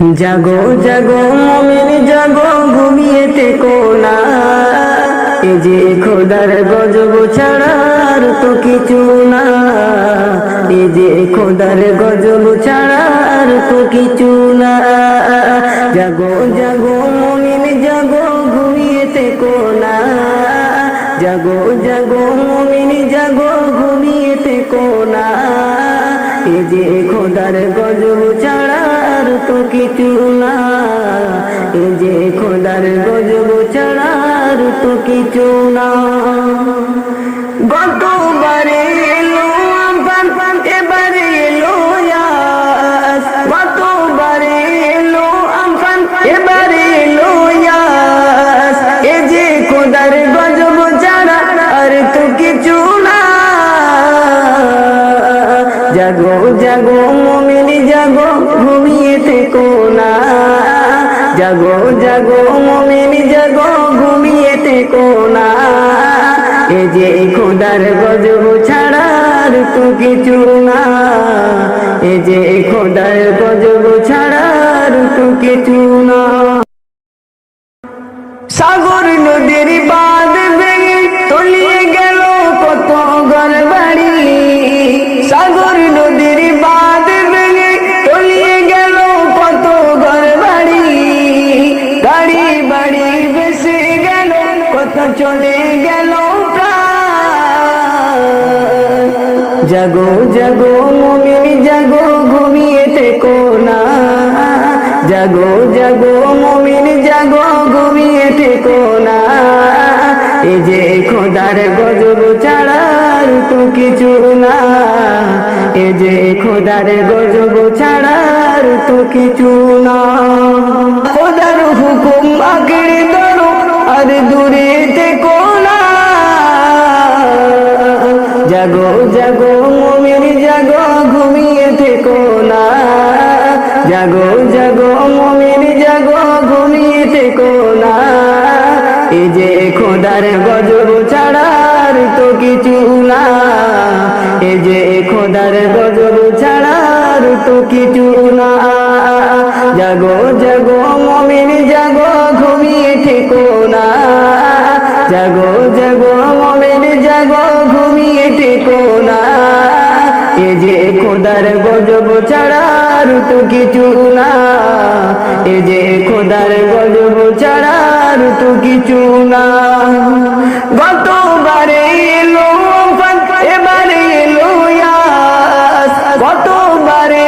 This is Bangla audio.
জাগো জাগো, মমিন, জাগো, ঘুমিয়ে থেকো না। এ যে খোদার গজব ছাড়ার তো কিছু না। এ যে খোদার গজব ছাড়ার তো কিছু না। জাগো জাগো, মমিন, জাগো, ঘুমিয়ে থেকো না। জাগো জাগো, মমিন, জাগো, ঘুমিয়ে থেকো না। এ যে খোদার গজব ছাড়ার তো কিছু না। এ যে খোদার গজব ছাড়ার তো কিছু না। গতবারে জাগো, মমিনি জাগো, ঘুমিয়ে থেকো না। জাগো জাগো, মমিনি জাগো, ঘুমিয়ে থেকো না। এ যে খোদার গজব ছাড়ার তো কিছু না। এ যে খোদার গজব জাগো জাগো, মমিন, জাগো, ঘুমিয়ে থেকো না। জাগো জাগো, মমিন, জাগো, ঘুমিয়ে থেকো না। এ যে খোদার গজব ছাড়ার তো কিছু না। এ যে খোদার গজব ছাড়ার তো কিছু না। খোদার হুকুম আঁকড়ে ধরো, আর দূরে থেকো থেকো না। জাগো জাগো, মমিন, জাগো, ঘুমিয়ে থেকো না। এ যে খোদার গজব ছাড়ার তো কিছু না। এ যে খোদার গজব ছাড়ার তো কিছু না। জাগো জাগো, মমিন, জাগো, ঘুমিয়ে না। জাগো জাগো খোদার গজব ছাড়া তো কিছু না। এ যে খোদার গজব ছাড়া তো কিছু না। গতবারে এলো এবারে এলো গতবারে